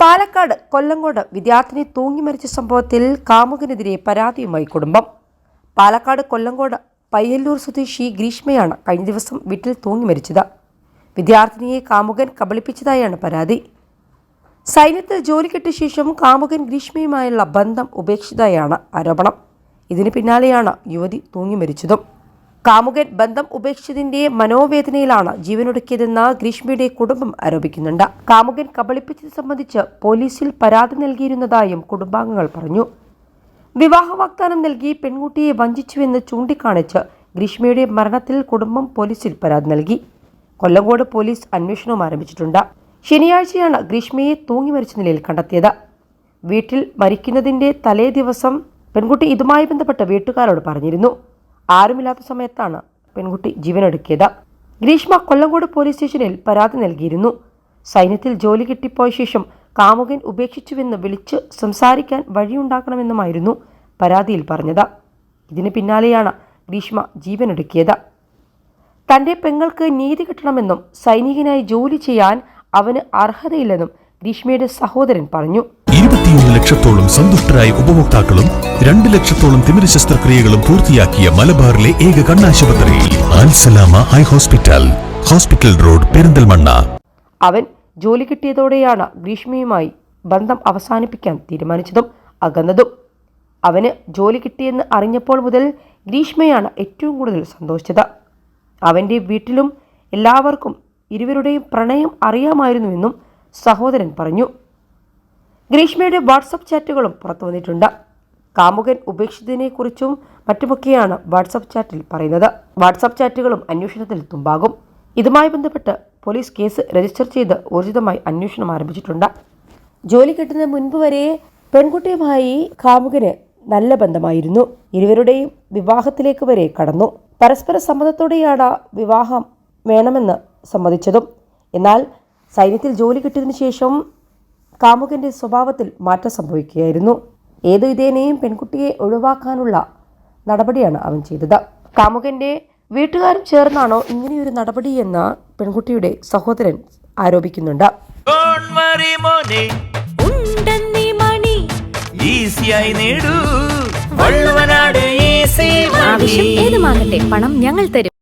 പാലക്കാട് കൊല്ലങ്കോട് വിദ്യാർത്ഥിനി തൂങ്ങി മരിച്ച സംഭവത്തിൽ കാമുകനെതിരെ പരാതിയുമായി കുടുംബം. പാലക്കാട് കൊല്ലങ്കോട് പയ്യല്ലൂർ സ്വദേശി ഗ്രീഷ്മയാണ് കഴിഞ്ഞ ദിവസം വീട്ടിൽ തൂങ്ങി മരിച്ചത്. വിദ്യാർത്ഥിനിയെ കാമുകൻ കബളിപ്പിച്ചതായാണ് പരാതി. സൈന്യത്തിൽ ജോലി കിട്ടിയ ശേഷം കാമുകൻ ഗ്രീഷ്മയുമായുള്ള ബന്ധം ഉപേക്ഷിച്ചതായാണ് ആരോപണം. ഇതിന് പിന്നാലെയാണ് യുവതി തൂങ്ങി മരിച്ചതും. കാമുകൻ ബന്ധം ഉപേക്ഷിച്ചതിന്റെ മനോവേദനയിലാണ് ജീവനൊടുക്കിയതെന്ന് ഗ്രീഷ്മയുടെ കുടുംബം ആരോപിക്കുന്നുണ്ട്. കാമുകൻ കബളിപ്പിച്ചത് സംബന്ധിച്ച് പോലീസിൽ പരാതി നൽകിയിരുന്നതായും കുടുംബാംഗങ്ങൾ പറഞ്ഞു. വിവാഹ വാഗ്ദാനം നൽകി പെൺകുട്ടിയെ വഞ്ചിച്ചുവെന്ന് ചൂണ്ടിക്കാണിച്ച് ഗ്രീഷ്മയുടെ മരണത്തിൽ കുടുംബം പോലീസിൽ പരാതി നൽകി. കൊല്ലങ്കോട് പോലീസ് അന്വേഷണവും ആരംഭിച്ചിട്ടുണ്ട്. ശനിയാഴ്ചയാണ് ഗ്രീഷ്മയെ തൂങ്ങി മരിച്ച നിലയിൽ കണ്ടെത്തിയത്. വീട്ടിൽ മരിക്കുന്നതിന്റെ തലേ ദിവസം പെൺകുട്ടി ഇതുമായി ബന്ധപ്പെട്ട് വീട്ടുകാരോട് പറഞ്ഞിരുന്നു. ആരുമില്ലാത്ത സമയത്താണ് പെൺകുട്ടി ജീവനൊടുക്കിയത്. ഗ്രീഷ്മ കൊല്ലങ്കോട് പോലീസ് സ്റ്റേഷനിൽ പരാതി നൽകിയിരുന്നു. സൈന്യത്തിൽ ജോലി കിട്ടിപ്പോയ ശേഷം കാമുകൻ ഉപേക്ഷിച്ചുവെന്ന് വിളിച്ച് സംസാരിക്കാൻ വഴിയുണ്ടാക്കണമെന്നുമായിരുന്നു പരാതിയിൽ പറഞ്ഞത്. ഇതിന് പിന്നാലെയാണ് ഗ്രീഷ്മ ജീവനൊടുക്കിയത്. തന്റെ പെങ്ങൾക്ക് നീതി കിട്ടണമെന്നും സൈനികനായി ജോലി ചെയ്യാൻ അവന് അർഹതയില്ലെന്നും ഗ്രീഷ്മയുടെ സഹോദരൻ പറഞ്ഞു. ഇരുപത്തിയൊന്ന് ലക്ഷത്തോളം സന്തുഷ്ടരായ ഉപഭോക്താക്കളും രണ്ട് ലക്ഷത്തോളം തിമിര ശസ്ത്രക്രിയകളും പൂർത്തിയാക്കിയ മലബാറിലെ ഏക കണ്ണാശുപത്രി Alsalama eye hospital hospital road Perinthalmanna. അവൻ ജോലി കിട്ടിയതോടെയാണ് ഗ്രീഷ്മയുമായി ബന്ധം അവസാനിപ്പിക്കാൻ തീരുമാനിച്ചതും അകന്നതും. അവന് ജോലി കിട്ടിയെന്ന് അറിഞ്ഞപ്പോൾ മുതൽ ഗ്രീഷ്മയാണ് ഏറ്റവും കൂടുതൽ സന്തോഷിച്ചത്. അവന്റെ വീട്ടിലും എല്ലാവർക്കും ഇരുവരുടെയും പ്രണയം അറിയാമായിരുന്നുവെന്നും സഹോദരൻ പറഞ്ഞു. ഗ്രീഷ്മയുടെ വാട്സപ്പ് ചാറ്റുകളും പുറത്തു വന്നിട്ടുണ്ട്. കാമുകൻ ഉപേക്ഷിച്ചതിനെക്കുറിച്ചും മറ്റുമൊക്കെയാണ് വാട്സപ്പ് ചാറ്റിൽ പറയുന്നത്. വാട്സപ്പ് ചാറ്റുകളും അന്വേഷണത്തിൽ തുമ്പാകും. ഇതുമായി ബന്ധപ്പെട്ട് പോലീസ് കേസ് രജിസ്റ്റർ ചെയ്ത് ഊർജിതമായി അന്വേഷണം ആരംഭിച്ചിട്ടുണ്ട്. ജോലി കിട്ടുന്ന മുൻപ് വരെ പെൺകുട്ടിയുമായി കാമുകന് നല്ല ബന്ധമായിരുന്നു. ഇരുവരുടെയും വിവാഹത്തിലേക്ക് വരെ കടന്നു. പരസ്പര സമ്മതത്തോടെയാണ് വിവാഹം വേണമെന്ന് സമ്മതിച്ചതും. എന്നാൽ സൈന്യത്തിൽ ജോലി കിട്ടിയതിനു ശേഷം കാമുകന്റെ സ്വഭാവത്തിൽ മാറ്റം സംഭവിക്കുകയായിരുന്നു. ഏതു വിധേനയും പെൺകുട്ടിയെ ഒഴിവാക്കാനുള്ള നടപടിയാണ് അവൻ ചെയ്തത്. കാമുകന്റെ വീട്ടുകാരും ചേർന്നാണോ ഇങ്ങനെയൊരു നടപടി എന്ന് പെൺകുട്ടിയുടെ സഹോദരൻ ആരോപിക്കുന്നുണ്ട്. ആവശ്യം ഏതുമാകട്ടെ പണം ഞങ്ങൾ തരും.